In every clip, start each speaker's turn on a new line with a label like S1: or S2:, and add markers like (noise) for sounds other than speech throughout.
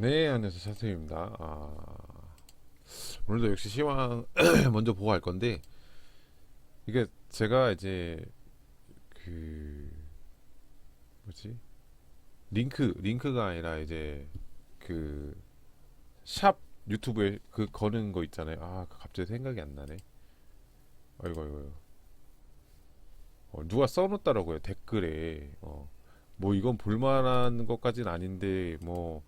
S1: 네, 안녕하세요. 차트입니다. 아, 오늘도 역시 시황 (clears throat) 먼저 보고 할 건데 이게 제가 이제 그 뭐지 링크 링크가 아니라 이제 그 샵 유튜브에 그 거는 거 있잖아요. 아, 갑자기 생각이 안 나네. 아이고 아이고. 어, 누가 써놓더라고요 댓글에. 어, 뭐 이건 볼만한 것까지는 아닌데 뭐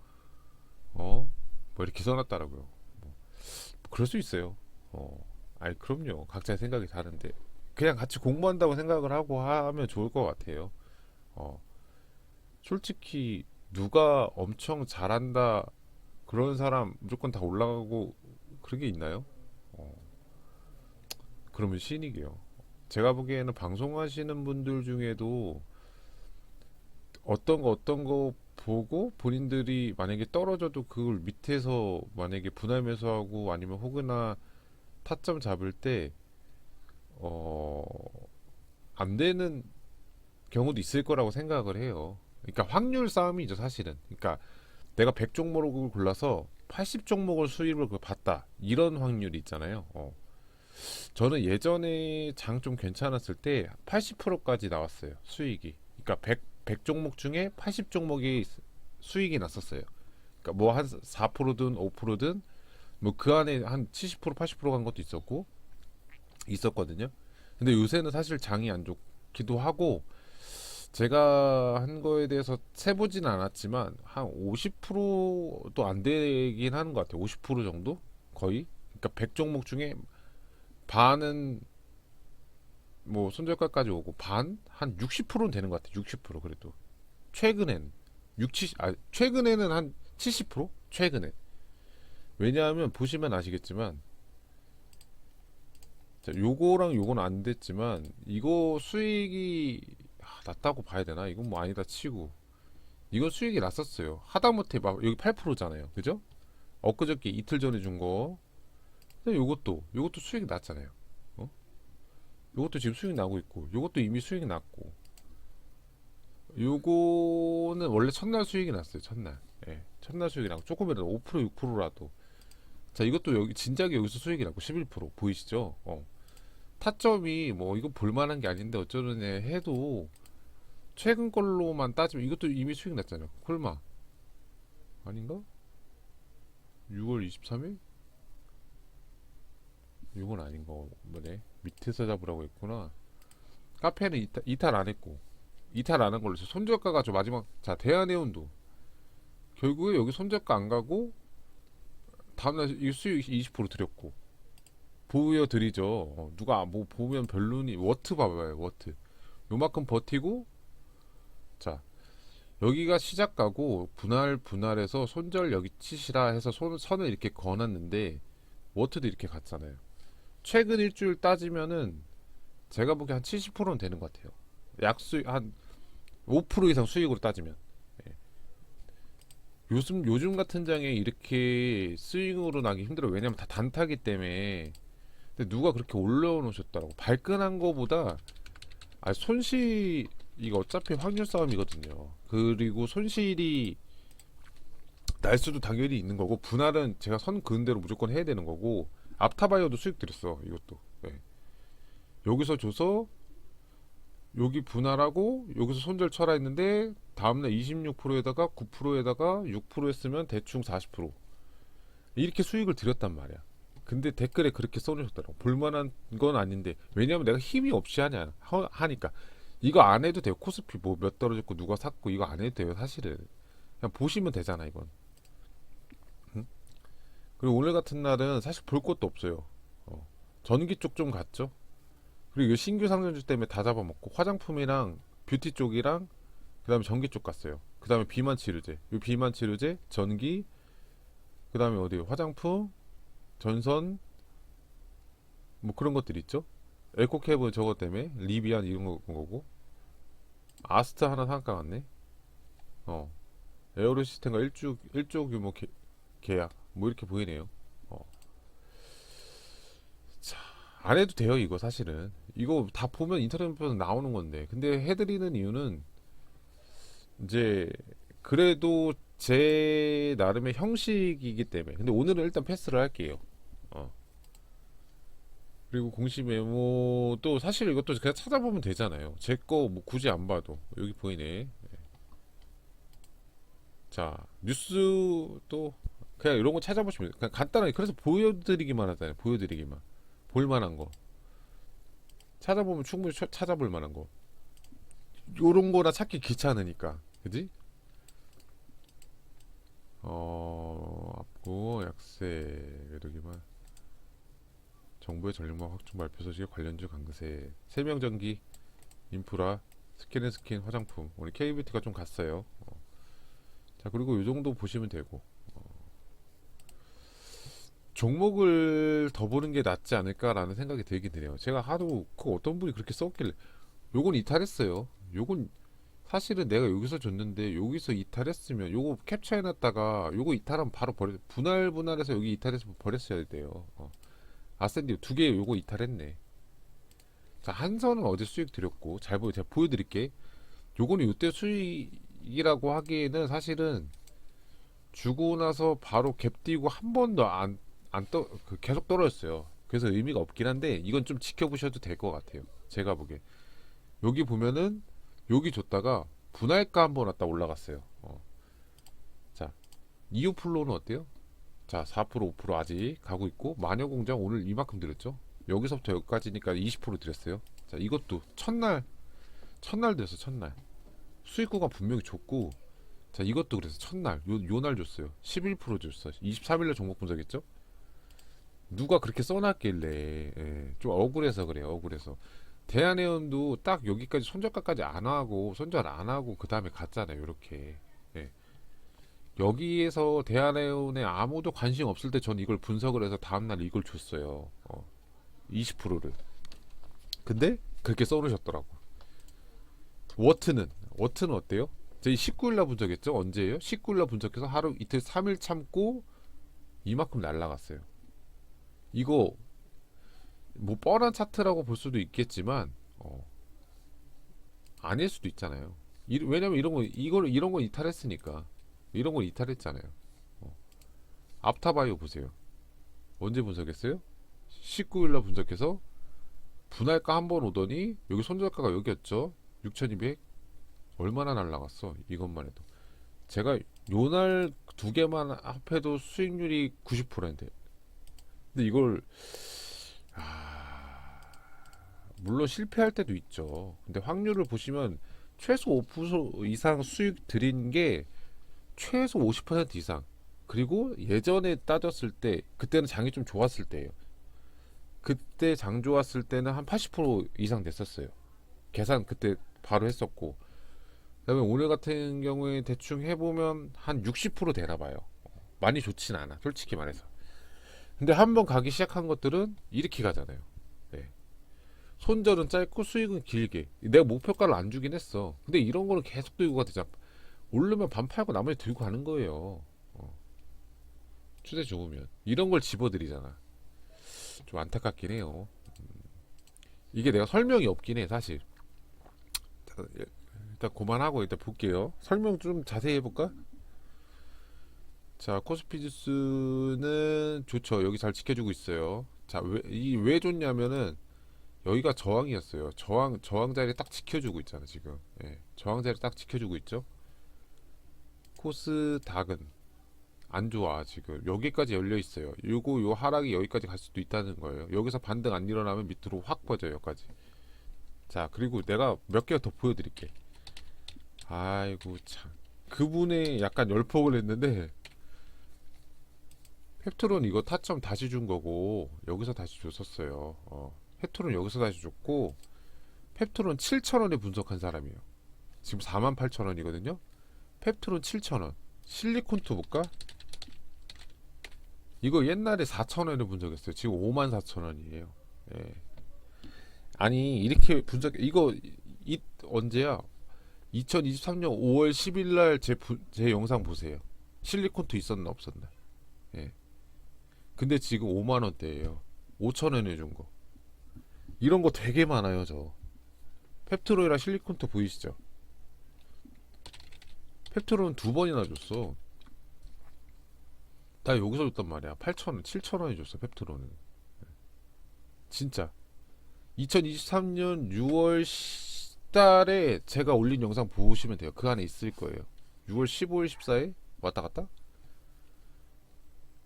S1: 어? 뭐 이렇게 써놨더라고요. 뭐, 그럴 수 있어요. 어. 아니, 그럼요. 각자의 생각이 다른데. 그냥 같이 공부한다고 생각을 하고 하면 좋을 것 같아요. 어. 솔직히, 누가 엄청 잘한다, 그런 사람 무조건 다 올라가고, 그런 게 있나요? 어. 그러면 신이게요. 제가 보기에는 방송하시는 분들 중에도 어떤 거 어떤 거 보고 본인들이 만약에 떨어져도 그걸 밑에서 만약에 분할 매수하고 아니면 혹은나 타점 잡을 때 어, 안 되는 경우도 있을 거라고 생각을 해요. 그러니까 확률 싸움이죠, 사실은. 그러니까 내가 100 종목을 골라서 80 종목을 수입을 그 봤다. 이런 확률이 있잖아요. 어. 저는 예전에 장 좀 괜찮았을 때 80%까지 나왔어요. 수익이. 그러니까 100 100종목 중에 80종목이 수익이 났었어요. 그러니까 뭐 한 4%든 5%든 뭐 그 안에 한 70% 80%간 것도 있었고 있었거든요. 근데 요새는 사실 장이 안 좋기도 하고 제가 한 거에 대해서 세보진 않았지만 한 50%도 안 되긴 하는 것 같아요. 50% 정도 거의. 그러니까 100종목 중에 반은 뭐 손절가까지 오고 반 한 60%는 되는 것 같아. 60% 그래도 최근엔 6, 70, 아 최근에는 한 70% 최근에 왜냐하면 보시면 아시겠지만 자 요거랑 요건 안 됐지만 이거 수익이 아, 낮다고 봐야 되나? 이건 뭐 아니다 치고 이거 수익이 났었어요. 하다못해 막 여기 8%잖아요. 그죠? 엊그저께 이틀 전에 준 거. 근데 요것도 요것도 수익이 났잖아요. 요것도 지금 수익 나고 있고 요것도 이미 수익이 났고. 요거는 원래 첫날 수익이 났어요 첫날. 예, 첫날 수익이 나고 조금이라도 5% 6%라도. 자 이것도 여기 진작에 여기서 수익이 났고 11% 보이시죠? 어. 타점이 뭐 이거 볼만한 게 아닌데 어쩌느냐 해도 최근 걸로만 따지면 이것도 이미 수익 났잖아요. 콜마. 아닌가? 6월 23일? 이건 아닌 거 뭐네 밑에서 잡으라고 했구나. 카페는 이탈, 이탈 안 했고. 이탈 안 한 걸로 해서 손절가가 저 마지막 자 대한해운도. 결국에 여기 손절가 안 가고 다음날 이 수익 20% 드렸고. 보여 드리죠. 어, 누가 뭐 보면 별로니 워트 봐봐요 워트. 요만큼 버티고 자 여기가 시작가고 분할 분할해서 손절 여기 치시라 해서 손, 선을 이렇게 거놨는데 워트도 이렇게 갔잖아요 최근 일주일 따지면은 제가 보기에 한 70%는 되는 것 같아요. 약수익 한5% 이상 수익으로 따지면. 예. 요즘 요즘 같은 장에 이렇게 스윙으로 나기 힘들어. 요 왜냐면 다 단타기 때문에. 근데 누가 그렇게 올려놓으셨더라고. 발끈한 거보다 아 손실 이거 어차피 확률 싸움이거든요. 그리고 손실이 날 수도 당연히 있는 거고 분할은 제가 선 그은 대로 무조건 해야 되는 거고 앞타바이어도 수익 드렸어 이것도. 네. 여기서 줘서 여기 분할하고 여기서 손절 쳐라 했는데 다음날 26%에다가 9%에다가 6% 했으면 대충 40% 이렇게 수익을 드렸단 말이야. 근데 댓글에 그렇게 써주셨더라고. 볼만한 건 아닌데. 왜냐면 내가 힘이 없이 하냐 하, 하니까. 이거 안 해도 돼요. 코스피 뭐 몇 떨어졌고 누가 샀고 이거 안 해도 돼요 사실은. 그냥 보시면 되잖아 이건 그리고 오늘 같은 날은 사실 볼 것도 없어요. 어. 전기 쪽 좀 갔죠. 그리고 신규 상승주 때문에 다 잡아먹고 화장품이랑 뷰티 쪽이랑 그다음에 전기 쪽 갔어요. 그다음에 비만 치료제, 이 비만 치료제, 전기, 그다음에 어디 화장품, 전선 뭐 그런 것들 있죠. 에코캡은 저것 때문에 리비안 이런 거 거고 아스트 하나 상가 같네. 어 에어로 시스템과 일조 일조 규모 개, 계약 뭐 이렇게 보이네요. 어. 자, 안 해도 돼요, 이거 사실은. 이거 다 보면 인터넷에서 나오는 건데. 근데 해드리는 이유는 이제 그래도 제 나름의 형식이기 때문에 근데 오늘은 일단 패스를 할게요. 어. 그리고 공시 메모도 사실 이것도 그냥 찾아보면 되잖아요. 제 거 뭐 굳이 안 봐도 여기 보이네. 네. 자 뉴스도 그냥 이런 거 찾아보시면 돼요. 그냥 간단하게 그래서 보여드리기만 하잖아요. 보여드리기만 볼만한 거 찾아보면 충분히 쳐- 찾아볼 만한 거 요런 거나 찾기 귀찮으니까 그지? 어 앞고 약세 외도기만 정부의 전력망 확충 발표 소식에 관련주 강세 세명전기 인프라 스킨앤스킨 화장품 오늘 K뷰티가 좀 갔어요 어. 자 그리고 요 정도 보시면 되고 어. 종목을 더 보는 게 낫지 않을까라는 생각이 들긴 드네요. 제가 하도 그 어떤 분이 그렇게 썼길래 요건 이탈했어요. 요건 사실은 내가 여기서 줬는데 여기서 이탈했으면 요거 캡처해놨다가 요거 이탈하면 바로 버려 분할 분할해서 여기 이탈해서 버렸어야 돼요. 어. 아센디 두개 요거 이탈했네. 자 한선은 어제 수익 드렸고 잘 보여 제가 보여드릴게. 요거는 요때 수익이라고 하기에는 사실은 주고 나서 바로 갭 띄고 한 번도 안 안떠 그 계속 떨어졌어요 그래서 의미가 없긴 한데 이건 좀 지켜보셔도 될 것 같아요 제가 보기에 여기 보면은 여기 줬다가 분할가 한번 왔다 올라갔어요. 어. 자, 이후 플로우는 어때요? 자, 4% 5% 아직 가고 있고 마녀 공장 오늘 이만큼 드렸죠. 여기서부터 여기까지니까 20% 드렸어요. 자, 이것도 첫날 첫날 됐어 첫날 수익 구간 분명히 좋고 자 이것도 그래서 첫날 요요날 줬어요 11% 줬어 23일날 종목 분석했죠 누가 그렇게 써놨길래 예, 좀 억울해서 그래요 억울해서 대한해운도 딱 여기까지 손절가까지 안 하고 손절 안 하고 그 다음에 갔잖아요. 이렇게 예. 여기에서 대한해운에 아무도 관심 없을 때 전 이걸 분석을 해서 다음날 이걸 줬어요. 어, 20%를. 근데 그렇게 써놓으셨더라고. 워트는 워트는 어때요? 저희 19일날 분석했죠. 언제예요? 19일날 분석해서 하루 이틀 3일 참고 이만큼 날라갔어요. 이거 뭐 뻔한 차트라고 볼 수도 있겠지만 어, 아닐 수도 있잖아요. 이, 왜냐면 이런 거 이걸 이런 거 이탈했으니까 이런 거 이탈했잖아요. 어. 앞타바이오 보세요. 언제 분석했어요? 19일날 분석해서 분할가 한 번 오더니 여기 손절가가 여기였죠. 6,200 얼마나 날라갔어 이것만 해도 제가 요 날 두 개만 합해도 수익률이 90%인데 근데 이걸 아, 물론 실패할 때도 있죠. 근데 확률을 보시면 최소 5% 이상 수익 드린 게 최소 50% 이상. 그리고 예전에 따졌을 때 그때는 장이 좀 좋았을 때예요. 그때 장 좋았을 때는 한 80% 이상 됐었어요. 계산 그때 바로 했었고. 그다음에 오늘 같은 경우에 대충 해보면 한 60% 되나 봐요. 많이 좋진 않아, 솔직히 말해서. 근데 한번 가기 시작한 것들은 이렇게 가잖아요. 네. 손절은 짧고 수익은 길게. 내가 목표가를 안 주긴 했어. 근데 이런 거는 계속 들고 가도 자 오르면 반 팔고 나머지 들고 가는 거예요. 어. 추세 좋으면 이런 걸 집어드리잖아. 좀 안타깝긴 해요. 음. 이게 내가 설명이 없긴 해 사실. 일단 그만하고 일단 볼게요. 설명 좀 자세히 해볼까? 자, 코스피 지수는 좋죠. 여기 잘 지켜주고 있어요. 자, 왜, 이왜 좋냐면은 여기가 저항이었어요. 저항, 저항 자리 딱 지켜주고 있잖아, 지금. 예, 저항 자리 딱 지켜주고 있죠. 코스닥은 안 좋아, 지금. 여기까지 열려 있어요. 요거, 요 하락이 여기까지 갈 수도 있다는 거예요. 여기서 반등 안 일어나면 밑으로 확 퍼져요, 여기까지. 자, 그리고 내가 몇 개 더 보여드릴게. 아이고, 참. 그분의 약간 열폭을 했는데, 펩트론 이거 타점 다시 준 거고 여기서 다시 줬었어요. 어. 펩트론 여기서 다시 줬고 펩트론 7,000원에 분석한 사람이에요. 지금 48,000원이거든요. 펩트론 7,000원. 실리콘투 볼까? 이거 옛날에 4,000원에 분석했어요. 지금 54,000원이에요. 예. 아니 이렇게 분석 이거 이 언제야? 2023년 5월 10일 날제 제 영상 보세요. 실리콘투 있었나 없었나? 예. 근데 지금 5만 원대예요. 5천 원에 준 거. 이런 거 되게 많아요, 저. 펩트로이랑 실리콘트 보이시죠? 펩트로는 두 번이나 줬어. 나 여기서 줬단 말이야. 8,000원, 7,000원에 줬어, 펩트론은. 진짜. 2023년 6월 달에 제가 올린 영상 보시면 돼요. 그 안에 있을 거예요. 6월 15일, 14일 왔다 갔다?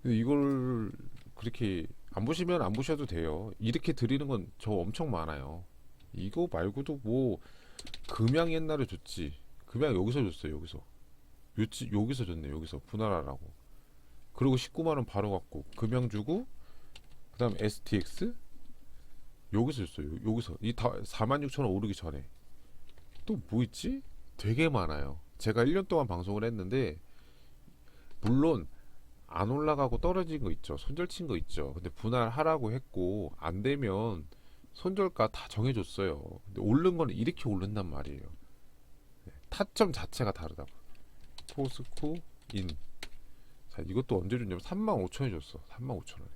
S1: 근데 이걸 그렇게 안 보시면 안 보셔도 돼요. 이렇게 드리는 건 저 엄청 많아요. 이거 말고도 뭐 금양 옛날에 줬지. 금양 여기서 줬어요. 여기서. 요치, 여기서 줬네. 여기서 분할하라고. 그리고 19만 원 바로 갖고 금양 주고 그다음 STX 여기서 줬어요. 요- 여기서 이 다 46,000원 오르기 전에 또 뭐 있지? 되게 많아요. 제가 1년 동안 방송을 했는데 물론 안 올라가고 떨어진 거 있죠. 손절 친 거 있죠. 근데 분할하라고 했고 안 되면 손절가 다 정해줬어요. 근데 오른 거는 이렇게 오른단 말이에요. 네, 타점 자체가 다르다고. 포스코 인. 자 이것도 언제 줬냐면 3만 5천에 줬어. 3만 5천 원에.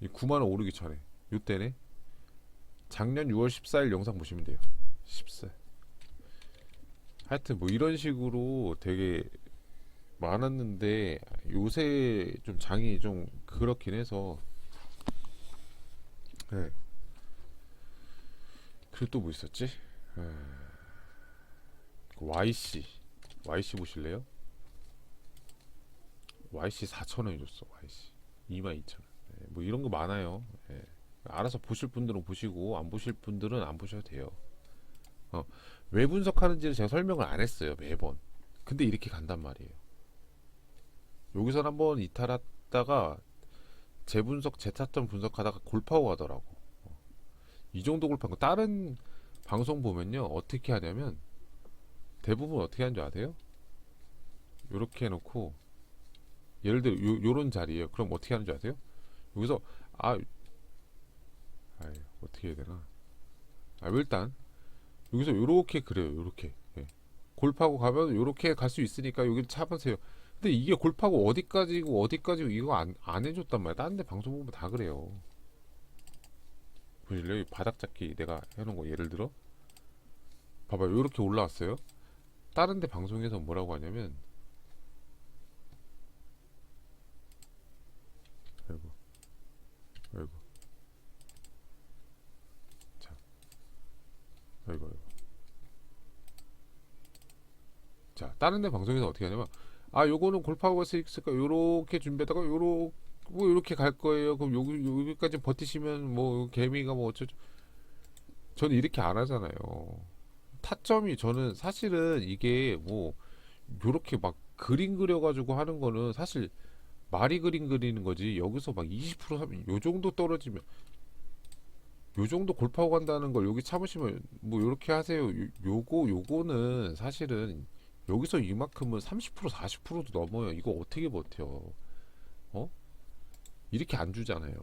S1: 이 9만 원 오르기 전에. 요때네. 작년 6월 14일 영상 보시면 돼요. 14. 하여튼 뭐 이런 식으로 되게 많았는데 요새 좀 장이 좀 그렇긴 해서. 네. 그리고 또 뭐 있었지? 에... 그 YC YC 보실래요? YC 4,000원이 줬어 YC 22,000원. 네, 뭐 이런 거 많아요. 예. 알아서 보실 분들은 보시고 안 보실 분들은 안 보셔도 돼요. 어, 왜 분석하는지를 제가 설명을 안 했어요 매번. 근데 이렇게 간단 말이에요 여기서 한번 이탈했다가 재분석 재타점 분석하다가 골파고 가더라고 어. 이 정도 골파인 거 다른 방송 보면요 어떻게 하냐면 대부분 어떻게 하는 줄 아세요? 요렇게 해놓고 예를 들어 요, 요런 자리에요 그럼 어떻게 하는 줄 아세요? 여기서 아 아이, 어떻게 해야 되나 아 일단 여기서 요렇게 그래요 요렇게 예. 골파고 가면 요렇게 갈 수 있으니까 여기 차보세요 근데 이게 골파고 어디까지고 어디까지고 이거 안, 안 해줬단 말이야. 다른 데 방송 보면 다 그래요. 보실래요? 이 바닥 잡기 내가 해놓은 거 예를 들어? 봐봐요. 요렇게 올라왔어요. 다른 데 방송에서 뭐라고 하냐면 아이고 아이고. 자 아이고 아이고. 자 다른 데 방송에서 어떻게 하냐면 아 요거는 골파고가 있을까? 요렇게 준비하다가 요로 뭐 요렇게 갈 거예요. 그럼 여기 여기까지 버티시면 뭐 개미가 뭐 어쩌죠 저는 이렇게 안 하잖아요. 타점이 저는 사실은 이게 뭐 요렇게 막 그림 그려가지고 하는 거는 사실 말이 그림 그리는 거지 여기서 막 20% 하면 요 정도 떨어지면 요 정도 골파고 간다는 걸 여기 참으시면 뭐 요렇게 하세요. 요, 요거 요거는 사실은 여기서 이만큼은 30% 40%도 넘어요. 이거 어떻게 버텨? 어? 이렇게 안 주잖아요.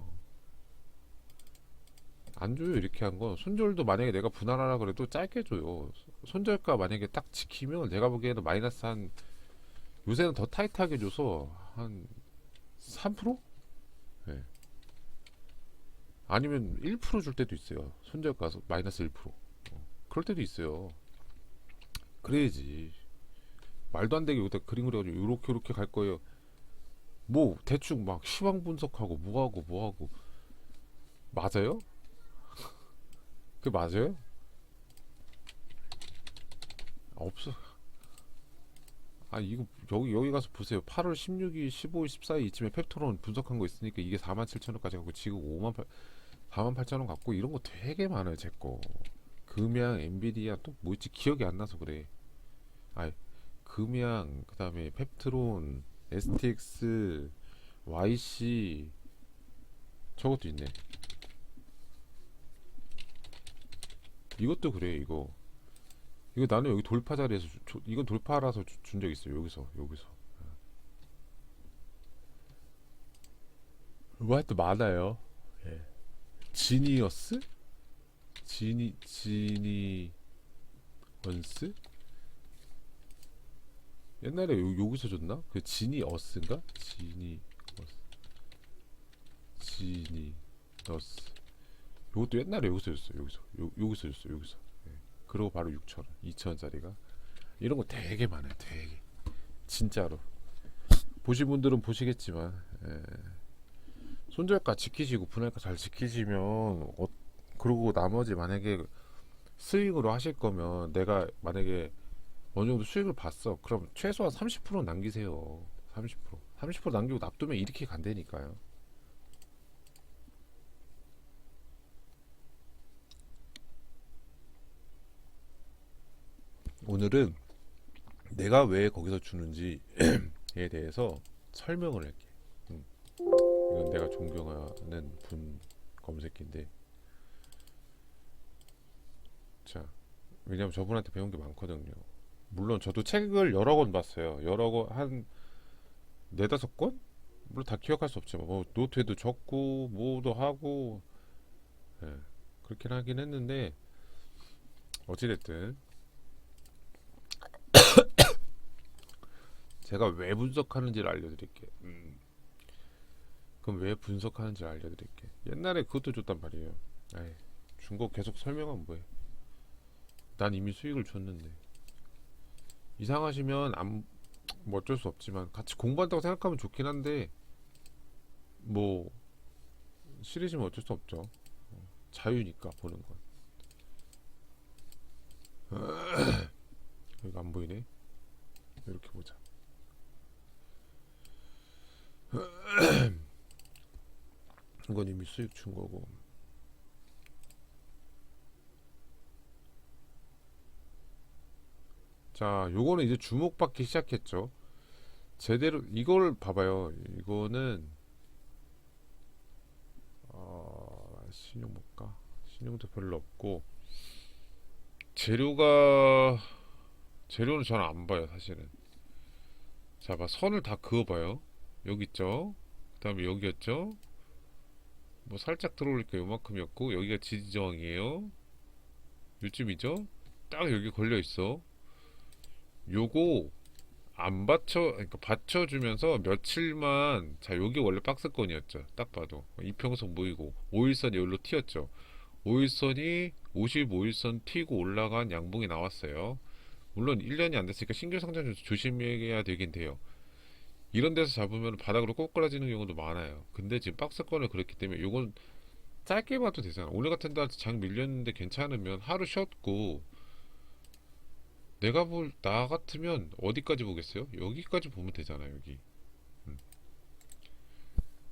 S1: 안 줘요 이렇게 한 건. 손절도 만약에 내가 분할하라 그래도 짧게 줘요. 손절가 만약에 딱 지키면 내가 보기에는 마이너스 한 요새는 더 타이트하게 줘서 한 3%? 네. 아니면 1%줄 때도 있어요. 손절가 마이너스 1% 어, 그럴 때도 있어요. 그래야지 말도 안 되게 그림 그려가지고 요렇게 요렇게 갈 거예요 뭐 대충 막 시황 분석하고 뭐하고 뭐하고 맞아요? (laughs) 그 맞아요? 없어. 아 이거 여기 여기 가서 보세요. 8월 16일, 15일, 14일 이쯤에 펩토론 분석한 거 있으니까 이게 4만 7천 원까지 갖고 지금 5만 8 4만 8천 원 갖고 이런 거 되게 많아요 제 거. 금양, 엔비디아 또 뭐 있지 기억이 안 나서 그래. 아 금양 그 다음에 펩트론, STX, YC 저것도 있네. 이것도 그래 이거. 이거 나는 여기 돌파 자리에서 주- 조- 이건 돌파라서 준 적 있어요 여기서 여기서. 뭐 하여튼 많아요. 예. 지니어스? 지니 지니 원스 옛날에 요, 여기서 줬나? 그 지니 어스인가? 지니 어스. 지니어스. 요것도 옛날에 여기서 줬어 여기서 요, 여기서 줬어 여기서 예. 그리고 바로 6천원 2천원짜리가. 이런 거 되게 많아요. 되게. 진짜로. 보신 분들은 보시겠지만 예. 손절가 지키시고 분할가 잘 지키시면 어, 그리고 나머지 만약에 스윙으로 하실 거면 내가 만약에 어느 정도 수익을 봤어 그럼 최소한 30% 남기세요 30% 30% 남기고 놔두면 이렇게 간다니까요 오늘은 내가 왜 거기서 주는지에 (clears throat) 대해서 설명을 할게. 음. 이건 내가 존경하는 분 검색기인데, 자, 왜냐면 저분한테 배운 게 많거든요. 물론 저도 책을 여러 권 봤어요. 여러 권한 네다섯 권? 물론 다 기억할 수 없지만 뭐 노트에도 적고 뭐도 하고 예, 그렇긴 하긴 했는데 어찌됐든 (coughs) 제가 왜 분석하는지를 알려드릴게. 음. 그럼 왜 분석하는지 알려드릴게. 옛날에 그것도 줬단 말이에요. 에이, 준거 계속 설명하면 뭐해? 난 이미 수익을 줬는데. 이상하시면 안, 뭐 어쩔 수 없지만 같이 공부한다고 생각하면 좋긴 한데 뭐 싫으시면 어쩔 수 없죠. 어, 자유니까 보는 건. (clears throat) 여기 안 보이네. 이렇게 보자. (clears throat) 이건 이미 수익 준 거고. 자, 요거는 이제 주목받기 시작했죠. 제대로 이걸 봐봐요. 이거는 어, 신용 볼까? 신용도 별로 없고 재료가 재료는 저는 안 봐요, 사실은. 자, 봐 선을 다 그어봐요. 여기 있죠. 그다음에 여기였죠. 뭐 살짝 들어올니까 요만큼이었고 여기가 지지저항이에요. 요쯤이죠. 딱 여기 걸려 있어. 요거 안 받쳐 그러니까 받쳐주면서 며칠만 자 여기 원래 박스권이었죠. 딱 봐도 이평선 모이고 5일선이 여기로 튀었죠. 5일선이 55일선 튀고 올라간 양봉이 나왔어요. 물론 1년이 안 됐으니까 신규 상장 좀 조심해야 되긴 돼요. 이런 데서 잡으면 바닥으로 꼬꾸라지는 경우도 많아요. 근데 지금 박스권을 그랬기 때문에 이건 짧게 봐도 되잖아. 오늘 같은 날 장 밀렸는데 괜찮으면 하루 쉬었고 내가 볼 나 같으면 어디까지 보겠어요? 여기까지 보면 되잖아요. 여기. 음.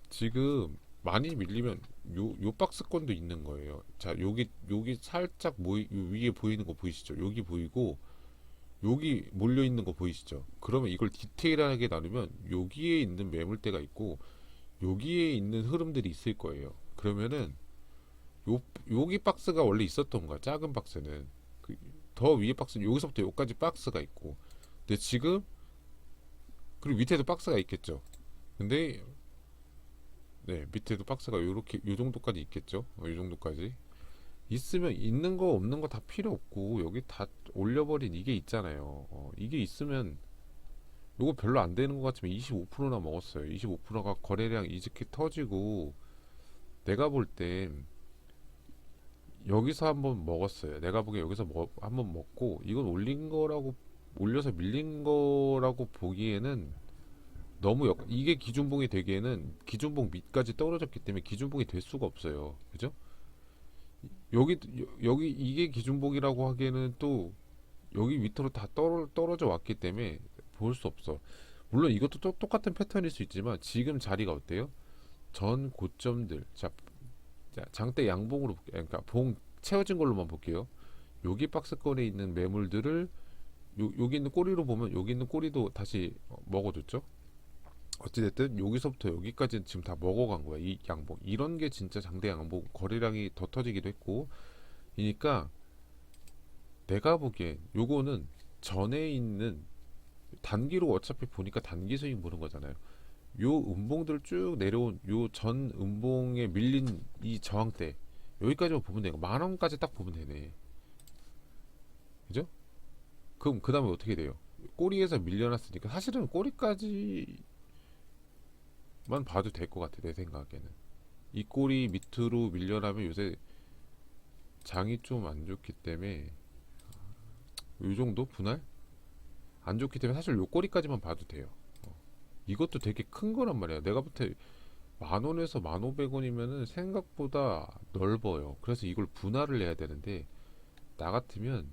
S1: 지금 많이 밀리면 요, 요 박스권도 있는 거예요. 자, 여기 여기 살짝 모이 요 위에 보이는 거 보이시죠? 여기 보이고 여기 몰려 있는 거 보이시죠? 그러면 이걸 디테일하게 나누면 여기에 있는 매물대가 있고 여기에 있는 흐름들이 있을 거예요. 그러면은 요 여기 박스가 원래 있었던 거야. 작은 박스는 그, 더 위에 박스는 여기서부터 여기까지 박스가 있고 근데 지금 그리고 밑에도 박스가 있겠죠. 근데 네 밑에도 박스가 요렇게 요 정도까지 있겠죠. 어, 요 정도까지 있으면 있는 거 없는 거 다 필요 없고 여기 다 올려버린 이게 있잖아요. 어, 이게 있으면 요거 별로 안 되는 것 같지만 25%나 먹었어요. 25%가 거래량 이렇게 터지고 내가 볼땐 여기서 한번 먹었어요. 내가 보기에 여기서 먹, 한번 먹고 이건 올린 거라고 올려서 밀린 거라고 보기에는 너무 역, 이게 기준봉이 되기에는 기준봉 밑까지 떨어졌기 때문에 기준봉이 될 수가 없어요. 그죠? 여기 여기 이게 기준봉이라고 하기에는 또 여기 밑으로 다 떨어, 떨어져 왔기 때문에 볼 수 없어. 물론 이것도 또 똑같은 패턴일 수 있지만 지금 자리가 어때요? 전 고점들 자, 자 장대 양봉으로. 그러니까 봉 채워진 걸로만 볼게요. 여기 박스권에 있는 매물들을 요, 여기 있는 꼬리로 보면 여기 있는 꼬리도 다시 어, 먹어줬죠. 어찌됐든 여기서부터 여기까지는 지금 다 먹어간 거야 이 양봉 이런 게 진짜 장대 양봉 거래량이 더 터지기도 했고 이니까 내가 보기엔 요거는 전에 있는 단기로 어차피 보니까 단기 수익 보는 거잖아요 요 음봉들 쭉 내려온 요 전 음봉에 밀린 이 저항대 여기까지만 보면 되고 만 원까지 딱 보면 되네 그죠? 그럼 그 다음에 어떻게 돼요? 꼬리에서 밀려났으니까 사실은 꼬리까지 만 봐도 될 것 같아 내 생각에는 이 꼬리 밑으로 밀려나면 요새 장이 좀 안 좋기 때문에 요 정도 분할 안 좋기 때문에 사실 요 꼬리까지만 봐도 돼요 어. 이것도 되게 큰 거란 말이야. 내가 볼때 만 원에서 만 오백 원이면은 생각보다 넓어요. 그래서 이걸 분할을 해야 되는데 나 같으면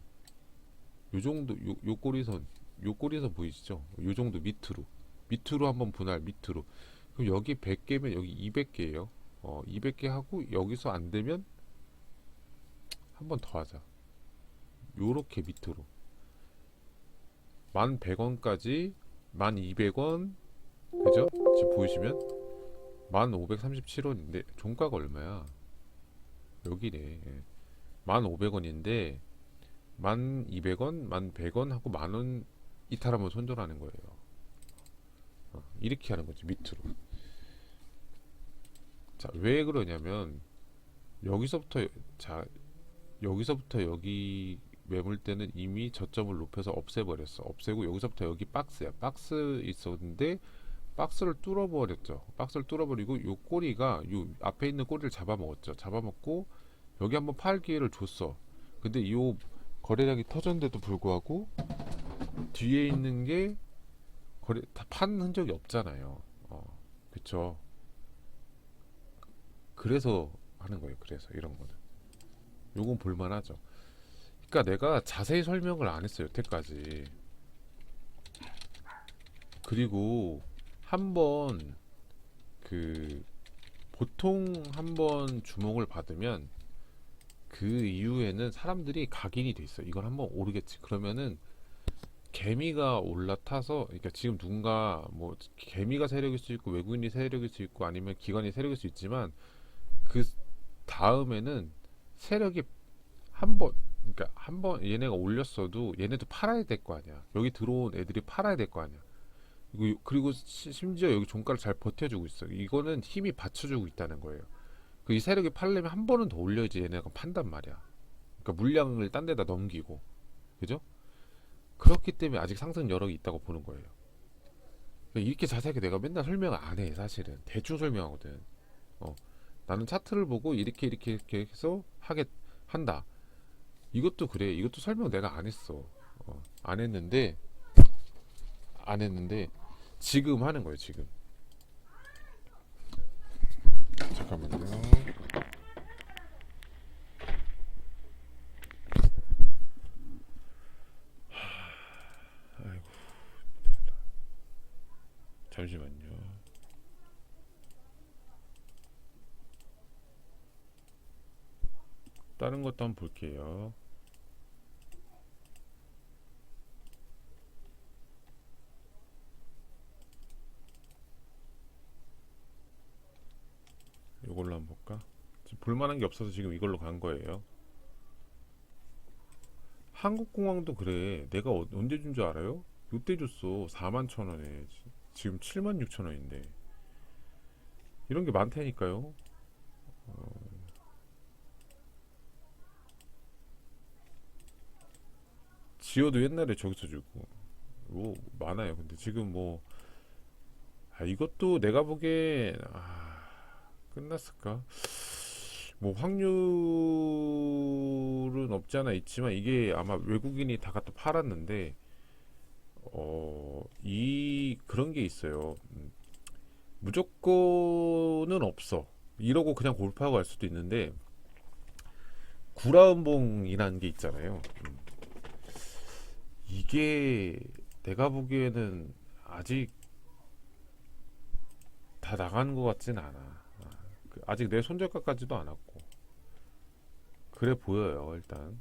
S1: 요 정도 요, 요 꼬리선 요 꼬리선 보이시죠? 요 정도 밑으로 밑으로 한번 분할 밑으로 그럼 여기 100개면 여기 200개예요. 어 200개 하고 여기서 안 되면 한 번 더 하자. 요렇게 밑으로 만 100원까지 만 200원 그죠? 지금 보이시면 만 537원인데 종가가 얼마야? 여기네. 만 500원인데 만 200원, 만 100원 하고 만원 이탈하면 손절하는 거예요. 어, 이렇게 하는 거지 밑으로. 자, 왜 그러냐면 여기서부터 자 여기서부터 여기 매물대는 이미 저점을 높여서 없애버렸어. 없애고 여기서부터 여기 박스야. 박스 있었는데 박스를 뚫어버렸죠. 박스를 뚫어버리고 요 꼬리가 요 앞에 있는 꼬리를 잡아먹었죠. 잡아먹고 여기 한번 팔 기회를 줬어. 근데 요 거래량이 터졌는데도 불구하고 뒤에 있는 게 거래 다판 흔적이 없잖아요. 어, 그쵸. 그래서 하는 거예요. 그래서 이런 거는. 요건 볼만하죠. 그러니까 내가 자세히 설명을 안 했어요. 여태까지. 그리고 한번 그 보통 한번 주목을 받으면 그 이후에는 사람들이 각인이 돼 있어. 이건 한번 오르겠지. 그러면은 개미가 올라타서 그러니까 지금 누군가 뭐 개미가 세력일 수 있고 외국인이 세력일 수 있고 아니면 기관이 세력일 수 있지만 그 다음에는 세력이 한번 그러니까 한번 얘네가 올렸어도 얘네도 팔아야 될 거 아니야. 여기 들어온 애들이 팔아야 될 거 아니야. 그리고, 시- 심지어 여기 종가를 잘 버텨주고 있어. 이거는 힘이 받쳐주고 있다는 거예요. 그 이 세력이 팔려면 한 번은 더 올려야지 얘네가 판단 말이야. 그러니까 물량을 딴 데다 넘기고, 그죠? 그렇기 때문에 아직 상승 여력이 있다고 보는 거예요. 이렇게 자세하게 내가 맨날 설명을 안 해, 사실은. 대충 설명하거든. 어, 나는 차트를 보고 이렇게 이렇게 이렇게 해서 하게 한다. 이것도 그래. 이것도 설명 내가 안 했어. 어, 안 했는데 안 했는데 지금 하는 거예요. 지금. 잠깐만요. 하, 아이고. 잠시만요. 다른 것도 한번 볼게요. 이걸로 한번 볼까? 지금 볼만한 게 없어서 지금 이걸로 간 거예요. 한국공항도 그래. 내가 어- 언제 준 줄 알아요? 요때 줬어. 4만 천 원에. 지- 지금 7만 6천 원인데. 이런 게 많다니까요. 어. 지어도 옛날에 저기서 주고. 뭐 많아요. 근데 지금 뭐 아, 이것도 내가 보기에 아, 끝났을까? 뭐 확률은 없지 않아 있지만 이게 아마 외국인이 다 갖다 팔았는데 어, 이 그런 게 있어요. 음, 무조건은 없어. 이러고 그냥 골프하고 갈 수도 있는데 구라음봉이라는 게 있잖아요. 음, 이게 내가 보기에는 아직 다 나간 것 같진 않아. 그 아직 내 손절가까지도 안 왔고 그래 보여요 일단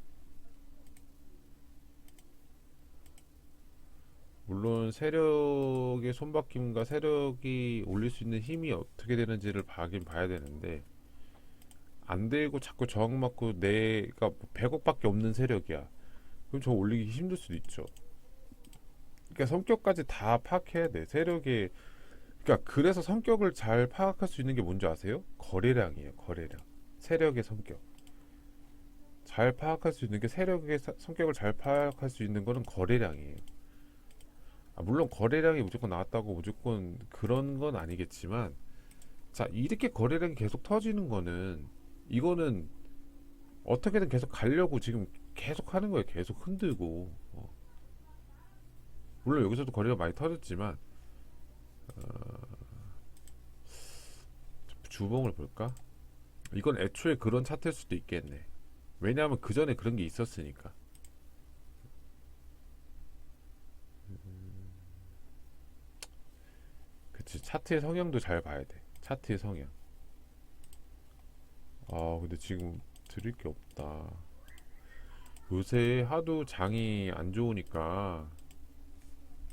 S1: 물론 세력의 손바뀜과 세력이 올릴 수 있는 힘이 어떻게 되는지를 봐긴 봐야 되는데 안 되고 자꾸 저항 맞고 내가 100억밖에 없는 세력이야 그럼 저 올리기 힘들 수도 있죠 그러니까 성격까지 다 파악해야 돼 세력의 그러니까 그래서 성격을 잘 파악할 수 있는 게 뭔지 아세요? 거래량이에요. 거래량. 세력의 성격. 잘 파악할 수 있는 게 세력의 사- 성격을 잘 파악할 수 있는 거는 거래량이에요. 아, 물론 거래량이 무조건 나왔다고 무조건 그런 건 아니겠지만 자 이렇게 거래량이 계속 터지는 거는 이거는 어떻게든 계속 가려고 지금 계속 하는 거예요. 계속 흔들고 어. 물론 여기서도 거래가 많이 터졌지만 어, 주봉을 볼까? 이건 애초에 그런 차트일 수도 있겠네. 왜냐하면 그 전에 그런 게 있었으니까. 음, 그치 차트의 성향도 잘 봐야 돼. 차트의 성향. 아 근데 지금 드릴 게 없다. 요새 하도 장이 안 좋으니까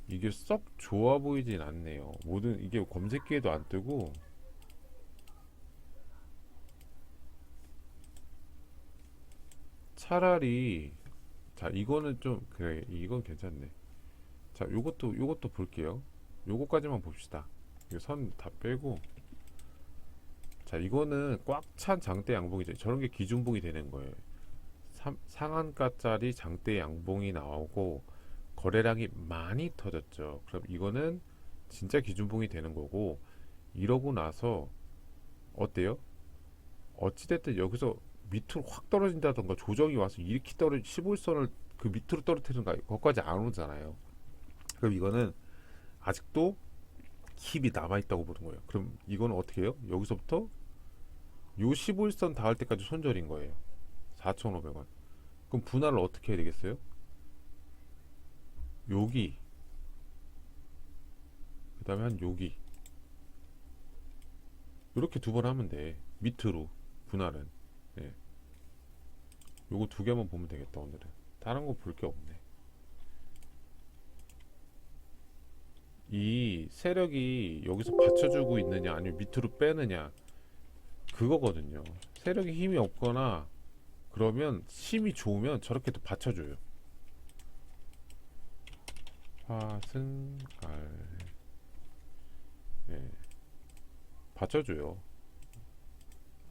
S1: 이게 썩 좋아 보이진 않네요. 모든 이게 검색기에도 안 뜨고 차라리 자 이거는 좀 그래 이건 괜찮네. 자 요것도 요것도 볼게요. 요거까지만 봅시다. 선 다 빼고 자 이거는 꽉 찬 장대 양봉이죠. 저런 게 기준봉이 되는 거예요. 삼- 상한가짜리 장대 양봉이 나오고 거래량이 많이 터졌죠. 그럼 이거는 진짜 기준봉이 되는 거고 이러고 나서 어때요? 어찌됐든 여기서 밑으로 확 떨어진다던가 조정이 와서 이렇게 떨어 15일선을 그 밑으로 떨어뜨리는가 거기까지 안 오잖아요. 그럼 이거는 아직도 힘이 남아 있다고 보는 거예요. 그럼 이거는 어떻게 해요? 여기서부터 요 15일선 닿을 때까지 손절인 거예요. 4,500원. 그럼 분할을 어떻게 해야 되겠어요? 여기 그 다음에 한 여기 이렇게 두 번 하면 돼 밑으로 분할은 예. 요거 두 개만 보면 되겠다 오늘은. 다른 거 볼 게 없네. 이 세력이 여기서 받쳐주고 있느냐 아니면 밑으로 빼느냐 그거거든요. 세력이 힘이 없거나 그러면 힘이 좋으면 저렇게 또 받쳐줘요. 화승갈. 예. 받쳐줘요.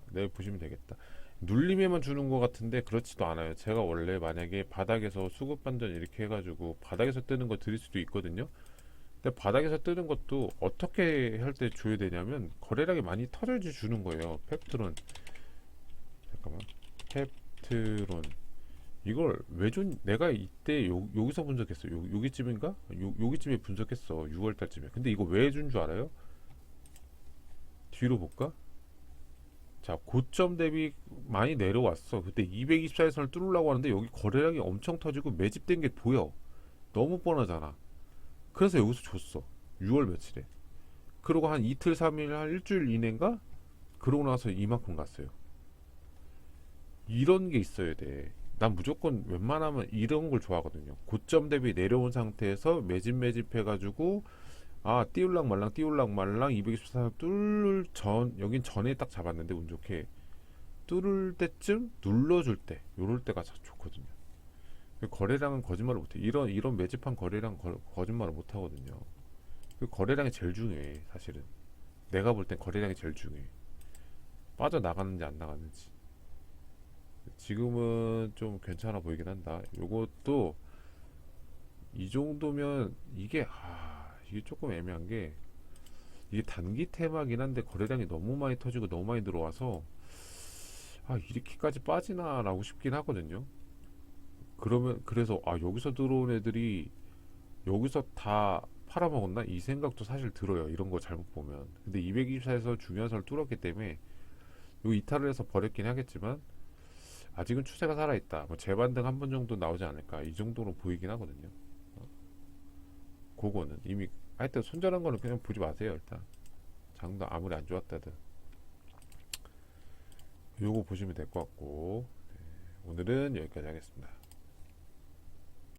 S1: 네 보시면 되겠다 눌림에만 주는 것 같은데 그렇지도 않아요 제가 원래 만약에 바닥에서 수급 반전 이렇게 해가지고 바닥에서 뜨는 거 드릴 수도 있거든요 근데 바닥에서 뜨는 것도 어떻게 할 때 줘야 되냐면 거래량이 많이 터져지 주는 거예요 펩트론 잠깐만 펩트론 이걸 왜 준, 내가 이때 요, 여기서 분석했어. 요, 여기쯤인가? 요, 여기쯤에 분석했어. 6월 달쯤에. 근데 이거 왜 준 줄 알아요? 뒤로 볼까? 자, 고점 대비 많이 내려왔어. 그때 224선을 뚫으려고 하는데 여기 거래량이 엄청 터지고 매집된 게 보여. 너무 뻔하잖아. 그래서 여기서 줬어. 6월 며칠에. 그러고 한 이틀, 3일, 한 일주일 이내인가? 그러고 나서 이만큼 갔어요. 이런 게 있어야 돼. 난 무조건 웬만하면 이런 걸 좋아하거든요. 고점 대비 내려온 상태에서 매집 매집 해가지고 아 띄울랑 말랑 띄울랑 말랑 224 뚫을 전 여긴 전에 딱 잡았는데 운 좋게 뚫을 때쯤 눌러줄 때 요럴 때가 자- 좋거든요. 거래량은 거짓말을 못해. 이런 이런 매집한 거래량 거, 거짓말을 못 하거든요. 그 거래량이 제일 중요해 사실은. 내가 볼 땐 거래량이 제일 중요해. 빠져 나가는지 안 나가는지. 지금은 좀 괜찮아 보이긴 한다. 요것도 이 정도면 이게 아 이게 조금 애매한 게 이게 단기 테마긴 한데 거래량이 너무 많이 터지고 너무 많이 들어와서 아 이렇게까지 빠지나라고 싶긴 하거든요. 그러면 그래서 아 여기서 들어온 애들이 여기서 다 팔아먹었나 이 생각도 사실 들어요. 이런 거 잘못 보면. 근데 224에서 중요한 선을 뚫었기 때문에 요 이탈을 해서 버렸긴 하겠지만 아직은 추세가 살아있다. 뭐 재반등 한 번 정도 나오지 않을까. 이 정도로 보이긴 하거든요. 어. 그거는 이미 하여튼 손절한 거는 그냥 보지 마세요. 일단 장도 아무리 안 좋았다든 요거 보시면 될 것 같고 네, 오늘은 여기까지 하겠습니다.